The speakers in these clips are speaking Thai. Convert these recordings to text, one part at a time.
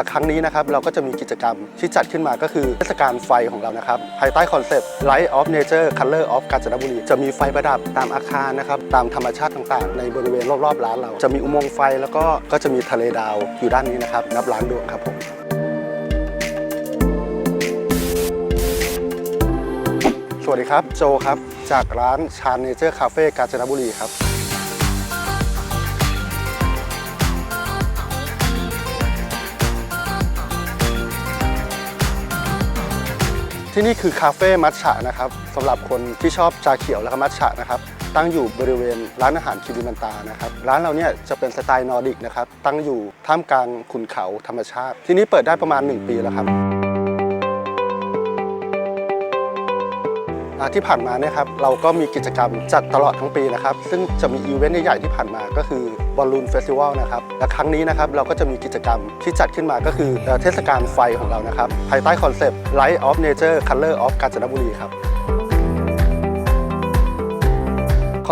และครั้งนี้นะครับเราก็จะมีกิจกรรมที่จัดขึ้นมาก็คือเทศกาลไฟของเรานะครับ ภายใต้คอนเซปต์ Light of Nature Color of กาญจนบุรี จะมีไฟประดับตามอาคารนะครับ ตามธรรมชาติต่างๆ ในบริเวณรอบๆร้านเรา จะมีอุโมงค์ไฟแล้วก็ก็จะมีทะเลดาวอยู่ด้านนี้นะครับ นับล้านดวงครับผมสวัสดีครับ โจครับ จากร้านชานเนเจอร์คาเฟ่กาญจนบุรีครับ ที่นี่คือคาเฟ่มัทฉะนะครับสำหรับคนที่ชอบชาเขียวและมัทฉะนะครับตั้งอยู่บริเวณร้านอาหารคิริมันตานะครับร้านเราเนี่ยจะเป็นสไตล์นอร์ดิกนะครับตั้งอยู่ท่ามกลางขุนเขาธรรมชาติ ที่นี่เปิดได้ประมาณ 1 ปีแล้วครับ ที่ผ่านมาเนี่ยครับเราก็มีกิจกรรมจัดตลอดทั้งปีนะครับ ซึ่งจะมีอีเวนต์ใหญ่ๆที่ผ่านมาก็คือบอลลูนเฟสติวัลนะครับและครั้งนี้นะครับเราก็จะมีกิจกรรมที่จัดขึ้นมาก็คือเทศกาลไฟของเรานะครับ ภายใต้คอนเซปต์ Light of Nature Color of กาญจนบุรีครับ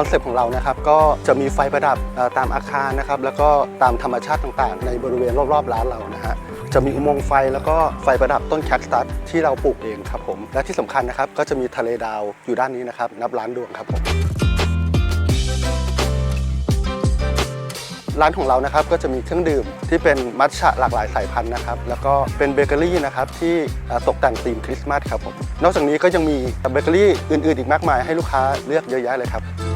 อนเซปต์ของเรานะครับก็จะมีไฟประดับตามอาคารนะครับแล้วก็ตามธรรมชาติต่างๆ ในบริเวณรอบๆร้านเรานะฮะจะมีอุโมงค์ไฟแล้วก็ไฟประดับต้นแคคตัสที่เราปลูกเองครับผมและที่สำคัญนะครับก็จะมีทะเลดาวอยู่ด้านนี้นะครับนับล้านดวงครับผมร้านของเรานะครับก็จะมีเครื่องดื่มที่เป็นมัทฉะหลากหลายสายพันธุ์นะครับแล้วก็เป็นเบเกอรี่นะครับที่ตกแต่งธีมคริสต์มาสครับผมนอกจากนี้ก็ยังมีเบเกอรี่อื่นๆ อีกมากมายให้ลูกค้าเลือกเยอะแยะเลยครับ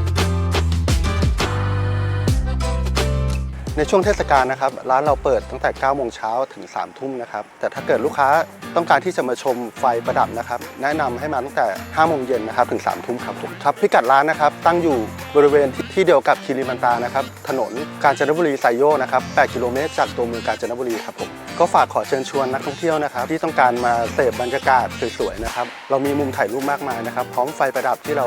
ในช่วงเทศกาลนะครับ ร้านเราเปิดตั้งแต่ 9 โมงเช้าถึง 3 ทุ่มนะครับ แต่ถ้าเกิดลูกค้าต้องการที่จะมาชมไฟประดับนะครับ แนะนำให้มาตั้งแต่ 5 โมงเย็นนะครับ ถึง 3 ทุ่มครับผมครับพิกัดร้านนะครับ ตั้งอยู่บริเวณที่ที่เดียวกับคิริมันตานะครับ ถนนกาญจนบุรีไซโยกนะครับ 8 กิโลเมตรจากตัวเมืองกาญจนบุรีครับผม ก็ฝากขอเชิญชวนนักท่องเที่ยวนะครับ ที่ต้องการมาเสพบรรยากาศสวยๆนะครับ เรามีมุมถ่ายรูปมากมายนะครับ พร้อมไฟประดับที่เรา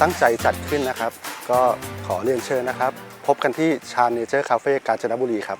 ตั้งใจจัดขึ้นนะครับ ก็ขอเรียนเชิญนะครับ พบกันที่ชาเนเจอร์คาเฟ่กาญจนบุรีครับ